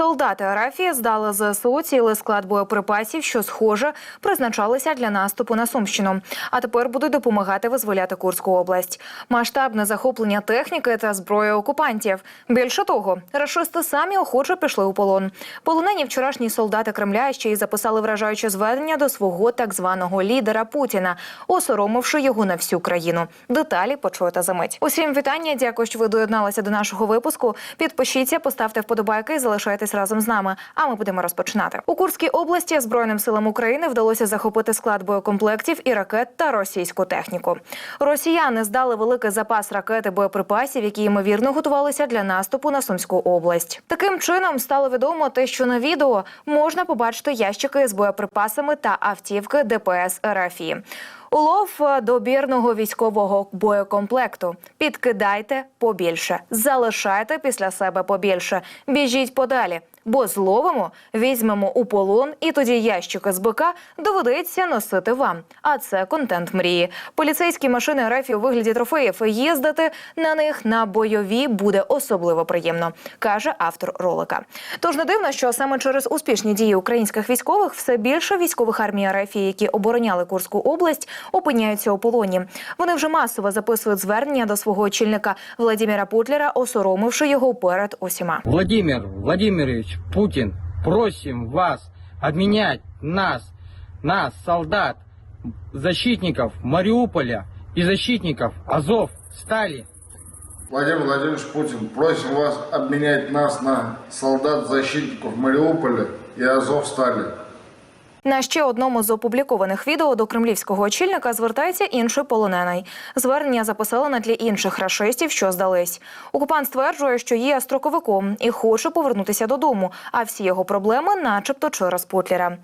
Солдати Арафії здали ЗСУ цілий склад боєприпасів, що схоже призначалися для наступу на Сумщину. А тепер будуть допомагати визволяти Курську область. Масштабне захоплення техніки та зброї окупантів. Більше того, рашисти самі охоче пішли у полон. Полонені вчорашні солдати Кремля ще й записали вражаюче зведення до свого так званого лідера Путіна, осоромивши його на всю країну. Деталі почуєте за мить. Усім вітання. Дякую, що ви доєдналися до нашого випуску. Підпишіться, поставте вподобайки і залишайтесь разом з нами. А ми будемо розпочинати. У Курській області Збройним силам України вдалося захопити склад боєкомплектів і ракет та російську техніку. Росіяни здали великий запас ракет і боєприпасів, які ймовірно готувалися для наступу на Сумську область. Таким чином стало відомо те, що на відео можна побачити ящики з боєприпасами та автівки ДПС РФІ. Улов е, добірного військового боєкомплекту. Підкидайте побільше, залишайте після себе побільше. Біжіть подалі. Бо зловимо, візьмемо у полон, і тоді ящики з БК доведеться носити вам. А це контент мрії. Поліцейські машини РФ у вигляді трофеїв їздити на них на бойові буде особливо приємно, каже автор ролика. Тож не дивно, що саме через успішні дії українських військових все більше військових армій РФ, які обороняли Курську область, опиняються у полоні. Вони вже масово записують звернення до свого очільника Владимира Путлера, осоромивши його перед усіма. Владимир Владимирович Путин, просим вас обменять нас, нас, солдат, защитников Мариуполя и защитников Азов, Стали. Владимир Владимирович Путин, просим вас обменять нас на солдат-защитников Мариуполя и Азов-Стали. На ще одному з опублікованих відео до кремлівського очільника звертається інший полонений. Звернення записали на тлі інших рашистів, що здались. Окупант стверджує, що є строковиком і хоче повернутися додому, а всі його проблеми, начебто, через Путлера.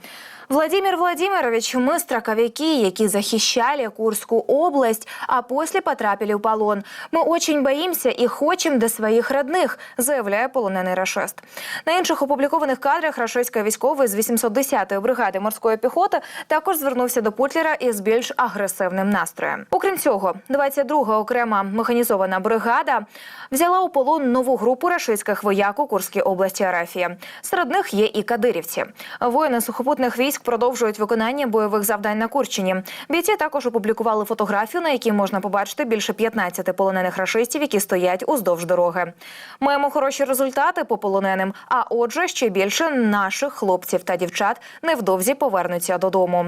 Владимир Владимирович, мы строковики, які захищали Курскую область, а после потрапили в полон. Мы очень боимся і хочемо до своїх родних, заявляє полонений рашист. На інших опублікованих кадрах рашистський військовий з 810-ї бригади морської піхоти також звернувся до Путлера із більш агресивним настроєм. Окрім цього, 22-га окрема механізована бригада взяла у полон нову групу рашистських вояк у Курській області Арафії. Серед них є і кадирівці. Воїни сухопутних військ продовжують виконання бойових завдань на Курщині. Бійці також опублікували фотографію, на якій можна побачити більше 15 полонених рашистів, які стоять уздовж дороги. Маємо хороші результати по полоненим. А отже, ще більше наших хлопців та дівчат невдовзі повернуться додому.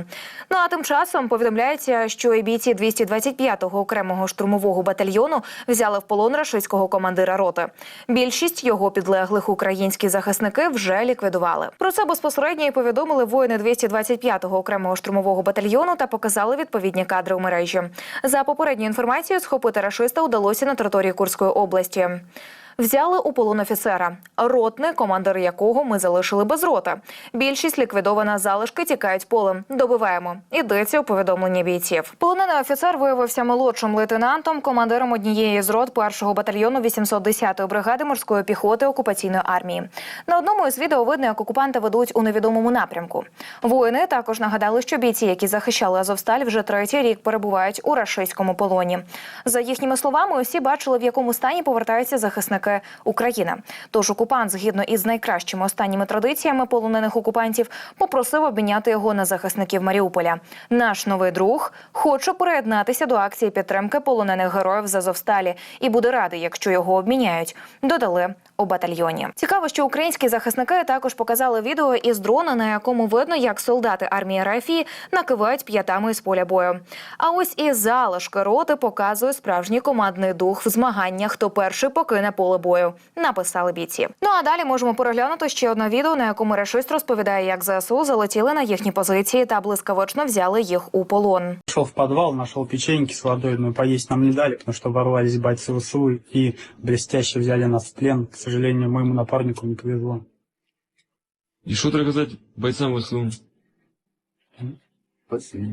Ну а тим часом повідомляється, що і бійці 225-го окремого штурмового батальйону взяли в полон рашистського командира роти. Більшість його підлеглих українські захисники вже ліквідували. Про це безпосередньо і повідомили воїни 225-го окремого штурмового батальйону та показали відповідні кадри у мережі. За попередньою інформацією, схопити рашиста удалося на території Курської області. Взяли у полон офіцера, ротний, командир якого ми залишили без роти. Більшість ліквідована залишки тікають полем. Добиваємо. Йдеться у повідомленні бійців. Полонений офіцер виявився молодшим лейтенантом, командиром однієї з рот першого батальйону 810-ї бригади морської піхоти окупаційної армії. На одному із відео видно, як окупанти ведуть у невідомому напрямку. Воїни також нагадали, що бійці, які захищали Азовсталь, вже третій рік перебувають у рашистському полоні. За їхніми словами, усі бачили, в якому стані повертаються захисники України. Тож окупант, згідно із найкращими останніми традиціями полонених окупантів, попросив обміняти його на захисників Маріуполя. Наш новий друг хоче приєднатися до акції підтримки полонених героїв з Азовсталі і буде радий, якщо його обміняють. Додали у батальйоні. Цікаво, що українські захисники також показали відео із дрона, на якому видно, як солдати армії РФ накивають п'ятами з поля бою. А ось і залишки роти показує справжній командний дух в змаганнях, хто перший покине поле бою. Написали бійці. Ну а далі можемо переглянути ще одне відео, на якому рашист розповідає, як ЗСУ залетіли на їхні позиції та блискавично взяли їх у полон. Пошел в подвал, нашел печеньки с водой, но поесть нам не дали, потому что ворвались бойцы ВСУ и блестяще взяли нас в плен. К сожалению, моему напарнику не повезло. І що треба казати бойцям ВСУ?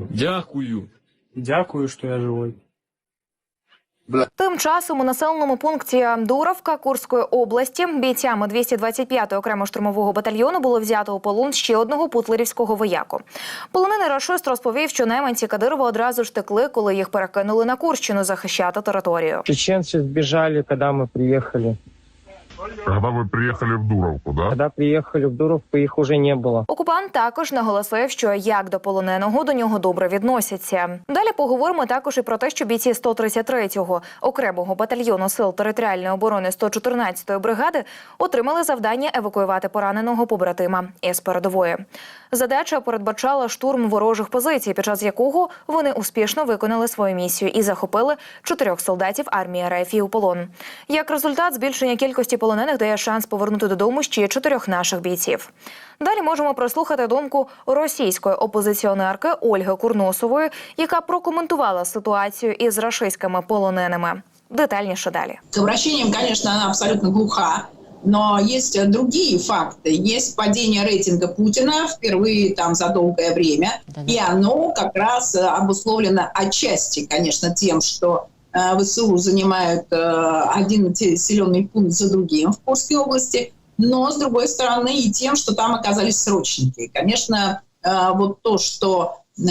Дякую. Дякую, что я живой. Тим часом у населеному пункті Дуровка Курської області бійцями 225-го окремо штурмового батальйону було взято у полон ще одного путлерівського вояку. Полонений рашист розповів, що найманці Кадирова одразу ж текли, коли їх перекинули на Курщину захищати територію. Чеченцы сбежали, когда мы приехали. Когда вы приехали в Дуровку, да? Когда приехали в Дуровку, их уже не было. Окупант також наголосив, що як до полоненого до нього добре відносяться. Далі поговоримо також і про те, що бійці 133-го окремого батальйону сил територіальної оборони 114-ї бригади отримали завдання евакуювати пораненого побратима із передової. Задача передбачала штурм ворожих позицій, під час якого вони успішно виконали свою місію і захопили чотирьох солдатів армії РФ у полон. Як результат, збільшення кількості полонених дає шанс повернути додому ще чотирьох наших бійців. Далі можемо прослухати думку російської опозиціонерки Ольги Курносової, яка прокоментувала ситуацію із рашистськими полоненими. Детальніше далі. К обращениям, конечно, она абсолютно глуха. Но есть э, другие факты. Есть падение рейтинга Путина впервые там за долгое время. И оно как раз э, обусловлено отчасти, конечно, тем, что э, ВСУ занимают э, один населенный пункт за другим в Курской области, но, с другой стороны, и тем, что там оказались срочники. Конечно, э, вот то, что э,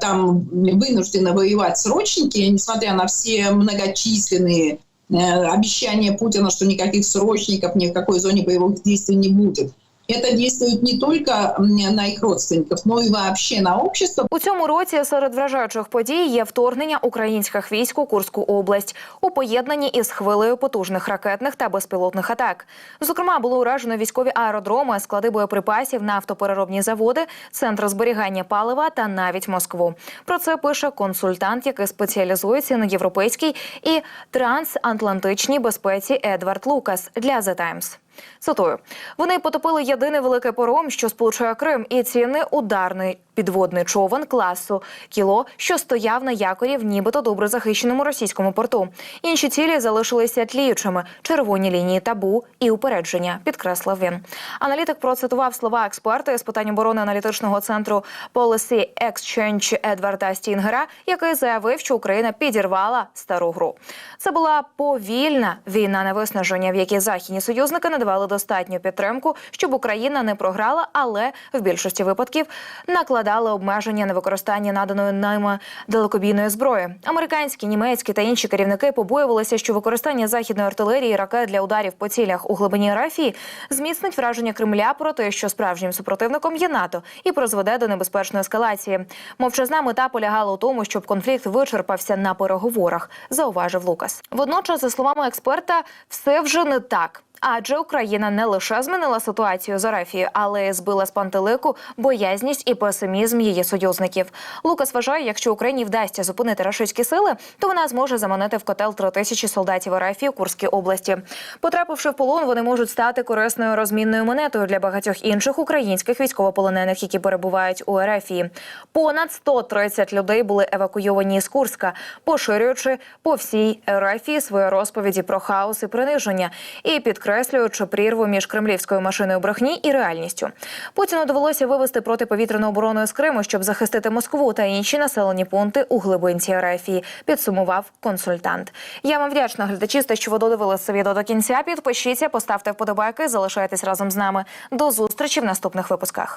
там вынуждены воевать срочники, несмотря на все многочисленные э, обещания Путина, что никаких срочников ни в какой зоне боевых действий не будет. Это действует не только на их родственников, но и вообще на общество, У цьому році серед вражаючих подій є вторгнення українських військ у Курську область у поєднанні із хвилею потужних ракетних та безпілотних атак. Зокрема, було уражено військові аеродроми, склади боєприпасів, нафтопереробні заводи, центр зберігання палива та навіть Москву. Про це пише консультант, який спеціалізується на європейській і трансатлантичній безпеці Едвард Лукас для The Times. Цитую: вони потопили єдиний великий пором, що сполучує Крим, і цінний ударний підводний човен класу кіло, що стояв на якорі в нібито добре захищеному російському порту. Інші цілі залишилися тліючими червоні лінії табу і упередження, підкреслив він. Аналітик процитував слова експерта з питань оборони аналітичного центру Policy Exchange Едварда Стінгера, який заявив, що Україна підірвала стару гру. Це була повільна війна на виснаження, в якій західні союзники надавали достатню підтримку, щоб Україна не програла, але в більшості випадків накладали обмеження на використання наданої ними далекобійної зброї. Американські, німецькі та інші керівники побоювалися, що використання західної артилерії ракет для ударів по цілях у глибині Рафії зміцнить враження Кремля про те, що справжнім супротивником є НАТО, і призведе до небезпечної ескалації. Мовчазна мета полягала у тому, щоб конфлікт вичерпався на переговорах, зауважив Лукас. Водночас, за словами експерта, все вже не так. Адже Україна не лише змінила ситуацію з Арафією, але й збила з пантелику боязність і песимізм її союзників. Лукас вважає, якщо Україні вдасться зупинити рашистські сили, то вона зможе заманити в котел три тисячі солдатів Арафії у Курській області. Потрапивши в полон, вони можуть стати корисною розмінною монетою для багатьох інших українських військовополонених, які перебувають у Арафії. Понад 130 людей були евакуйовані з Курська, поширюючи по всій Арафії свої розповіді про хаос і приниження і підкреслюючи прірву між кремлівською машиною брехні і реальністю. Путіну довелося вивести протиповітряну оборону з Криму, щоб захистити Москву та інші населені пункти у глибинці Арафії. Підсумував консультант. Я вам вдячна глядачі, що ви додивилися відео до кінця. Підпишіться, поставте вподобайки, залишайтесь разом з нами. До зустрічі в наступних випусках.